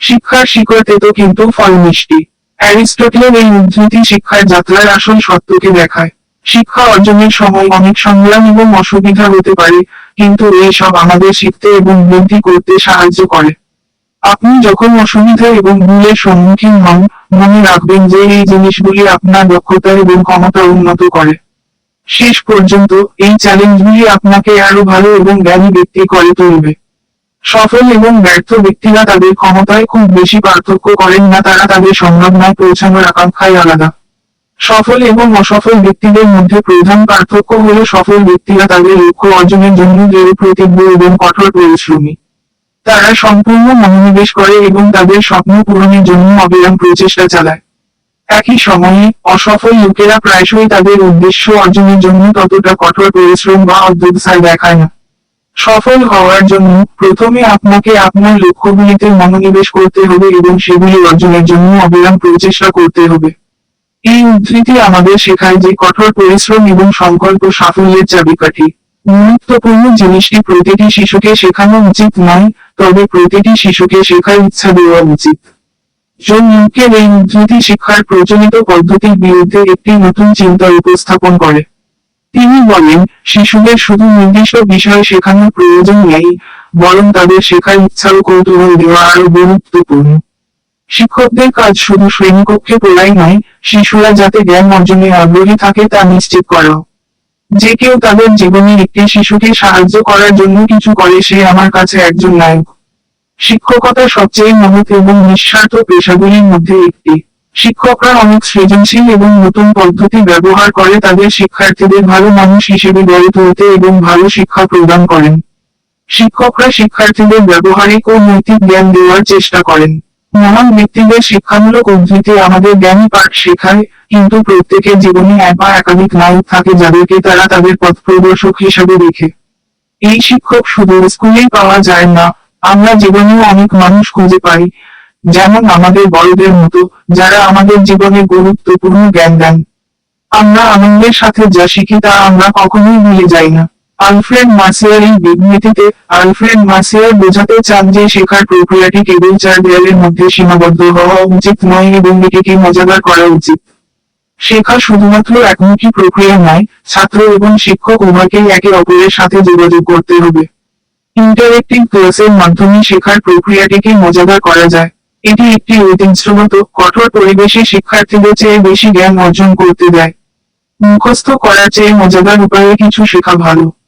শিক্ষার শিকড় তেতো কিন্তু ফল মিষ্টি। অ্যারিস্টটলের এই উদ্ধৃতি শিক্ষার যাত্রার আসল সত্যকে দেখায়। শিক্ষা অর্জনের সময় অনেক সংগ্রাম এবং অসুবিধা হতে পারে, কিন্তু এই সব আমাদের শিখতে এবং বৃদ্ধি করতে সাহায্য করে। আপনি যখন অসুবিধা এবং ভুলের সম্মুখীন হন, মনে রাখবেন যে এই জিনিসগুলি আপনার দক্ষতা এবং ক্ষমতা উন্নত করে। শেষ পর্যন্ত এই চ্যালেঞ্জগুলি আপনাকে আরও ভালো এবং জ্ঞানী ব্যক্তি করে তুলবে। সফল এবং ব্যর্থ ব্যক্তিরা তাদের ক্ষমতায় খুব বেশি পার্থক্য করেন না, তারা তাদের সম্ভাবনায় পৌঁছানোর আকাঙ্ক্ষায় আলাদা। সফল এবং অসফল ব্যক্তিদের মধ্যে প্রধান পার্থক্য হল সফল ব্যক্তিরা তাদের লক্ষ্য অর্জনের জন্য দৃঢ় প্রতিজ্ঞ এবং কঠোর পরিশ্রমী। তারা সম্পূর্ণ মনোনিবেশ করে এবং তাদের স্বপ্ন পূরণের জন্য অবিরাম প্রচেষ্টা চালায়। একই সময়ে, অসফল লোকেরা প্রায়শই তাদের উদ্দেশ্য অর্জনের জন্য ততটা কঠোর পরিশ্রম বা অধ্যবসায় দেখায় না। সফল হওয়ার জন্য প্রথমে আপনাকে আপনার লক্ষ্যগুলিতে মনোনিবেশ করতে হবে এবং সেগুলি অর্জনের জন্য অবিরাম প্রচেষ্টা করতে হবে। এই উদ্ধৃতি আমাদের শেখায় যে কঠোর পরিশ্রম এবং সংকল্প সাফল্যের চাবিকাঠি। গুরুত্বপূর্ণ জিনিসটি প্রতিটি শিশুকে শেখানো উচিত নয়, তবে প্রতিটি শিশুকে শেখার ইচ্ছা দেওয়া উচিত। জন এই উদ্ধৃতি শিক্ষার প্রচলিত পদ্ধতির বিরুদ্ধে একটি নতুন চিন্তা উপস্থাপন করে। তিনি বলেন, শিশুদের শুধু নির্দিষ্ট বিষয় শেখানোর প্রয়োজন নেই, বরং তাদের শেখার ইচ্ছা ও কৌতূহল দেওয়া আরও গুরুত্বপূর্ণ। শিক্ষকদের কাজ শুধু শ্রেণীকক্ষে পড়াই নয়, শিশুরা যাতে জ্ঞান অর্জনে আগ্রহী থাকে তা নিশ্চিত করা যে কেউ তাদের জীবনে একটি শিশুকে সাহায্য করার জন্য কিছু করে, সে আমার কাছে একজন নায়ক। শিক্ষকতা সবচেয়ে মহৎ এবং নিঃস্বার্থ পেশাগুলির মধ্যে একটি। শিক্ষকরা অনেক সৃজনশীল এবং নতুন পদ্ধতি ব্যবহার করে তাদের শিক্ষার্থীদের ভালো মানুষ হিসেবে গড়ে তুলতে এবং ভালো শিক্ষা প্রদান করেন। শিক্ষকরা শিক্ষার্থীদের ব্যবহারিক ও নৈতিক জ্ঞান দেওয়ার চেষ্টা করেন। মহান ব্যক্তিদের শিক্ষামূলক উদ্ধৃতি আমাদের জ্ঞানী পাঠ শেখায়, কিন্তু প্রত্যেকের জীবনে এক বা একাধিক নায়ক থাকে যাদেরকে তারা তাদের পথ প্রদর্শক হিসাবে দেখে। এই শিক্ষক শুধু স্কুলেই পাওয়া যায় না, আমরা জীবনেও অনেক মানুষ খুঁজে পাই। যেমন আমাদের বড়দের মতো, যারা আমাদের জীবনে গুরুত্বপূর্ণ জ্ঞান দেন। আমরা আনন্দের সাথে যা শিখি তা আমরা কখনোই ভুলে যাই না। আলফ্রেড মার্সিয়ার এই বিবৃতিতে আলফ্রেড মার্সিয়ার বোঝাতে চান যে শেখার প্রক্রিয়াটি কেবল চার দেয়ালের মধ্যে সীমাবদ্ধ হওয়া উচিত নয় এবং এটিকে মজাদার করা উচিত। শেখা শুধুমাত্র একমুখী প্রক্রিয়া নয়, ছাত্র এবং শিক্ষক উভয়কেই একে অপরের সাথে যোগাযোগ করতে হবে। ইন্টারেক্টিভ ক্লাসের মাধ্যমে শেখার প্রক্রিয়াটিকে মজাদার করা যায়। এটি একটি ঐতিহ্যগত, কঠোর পরিবেশে শিক্ষার্থীদের চেয়ে বেশি জ্ঞান অর্জন করতে দেয়। মুখস্থ করার চেয়ে মজাদার উপায়ে কিছু শেখা ভালো।